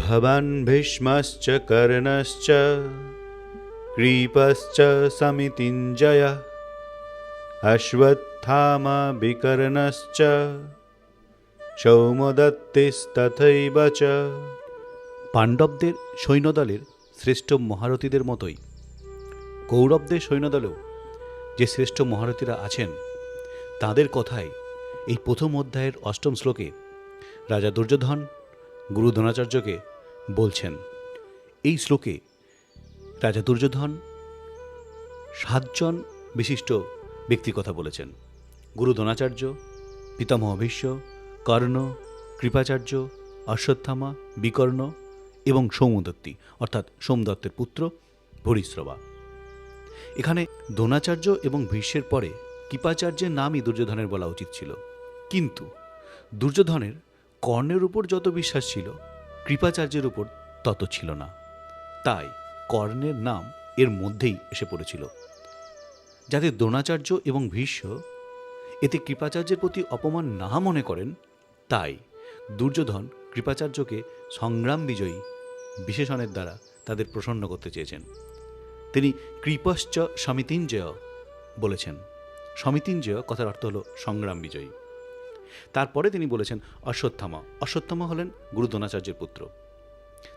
भवान् भीष्मश्च कर्णश्च क्रीपश्च समितिञ्जय अश्वत्थामा विकर्णश्च সৌমদত্তিস্তথৈব চ পাণ্ডবদের সৈন্যদলের শ্রেষ্ঠ মহারথীদের মতোই কৌরবদের সৈন্যদলেও যে শ্রেষ্ঠ মহারথীরা আছেন তাদের কথাই এই প্রথম অধ্যায়ের অষ্টম শ্লোকে রাজা দুর্যোধন গুরু বলছেন, এই শ্লোকে রাজা দুর্যোধন সাতজন বিশিষ্ট ব্যক্তির কথা বলেছেন। গুরু পিতামহ ভীষ্ম, কর্ণ, কৃপাচার্য, অশ্বত্থামা, বিকর্ণ এবং সৌমদত্তি, অর্থাৎ সোমদত্তের পুত্র ভরিশ্রবা। এখানে দ্রোণাচার্য এবং ভীষ্মের পরে কৃপাচার্যের নামই দুর্যোধনের বলা উচিত ছিল। কিন্তু দুর্যোধনের কর্ণের উপর যত বিশ্বাস ছিল, কৃপাচার্যের উপর তত ছিল না। তাই কর্ণের নাম এর মধ্যেই এসে পড়েছিল। যাতে দ্রোণাচার্য এবং ভীষ্ম এতে কৃপাচার্যের প্রতি অপমান না মনে করেন, তাই দুর্যোধন কৃপাচার্যকে সংগ্রাম বিজয়ী বিশেষণের দ্বারা তাদের প্রসন্ন করতে চেয়েছেন। তিনি কৃপশ্চ সমিতিঞ্জয় বলেছেন। সমিতিঞ্জয় কথার অর্থ হল সংগ্রাম বিজয়ী। তারপরে তিনি বলেছেন, অশ্বত্থামা। অশ্বত্থামা হলেন গুরু দ্রোণাচার্যের পুত্র।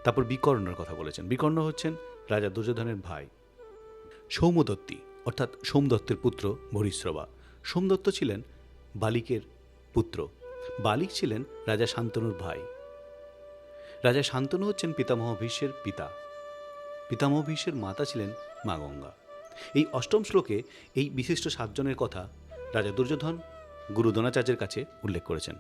তারপর বিকর্ণের কথা বলেছেন। বিকর্ণ হচ্ছেন রাজা দুর্যোধনের ভাই। সৌমদত্তি, অর্থাৎ সোমদত্তের পুত্র ভরিশ্রবা। সোমদত্ত ছিলেন বালিকের পুত্র। বালিক ছিলেন রাজা শান্তনুর ভাই। রাজা শান্তনু হচ্ছেন পিতামহ ভীষ্মের পিতা। পিতামহ ভীষ্মের মাতা ছিলেন মা গঙ্গা। এই অষ্টম শ্লোকে এই বিশিষ্ট সাতজনের কথা রাজা দুর্যোধন গুরু দ্রোণাচার্যের কাছে উল্লেখ করেছেন।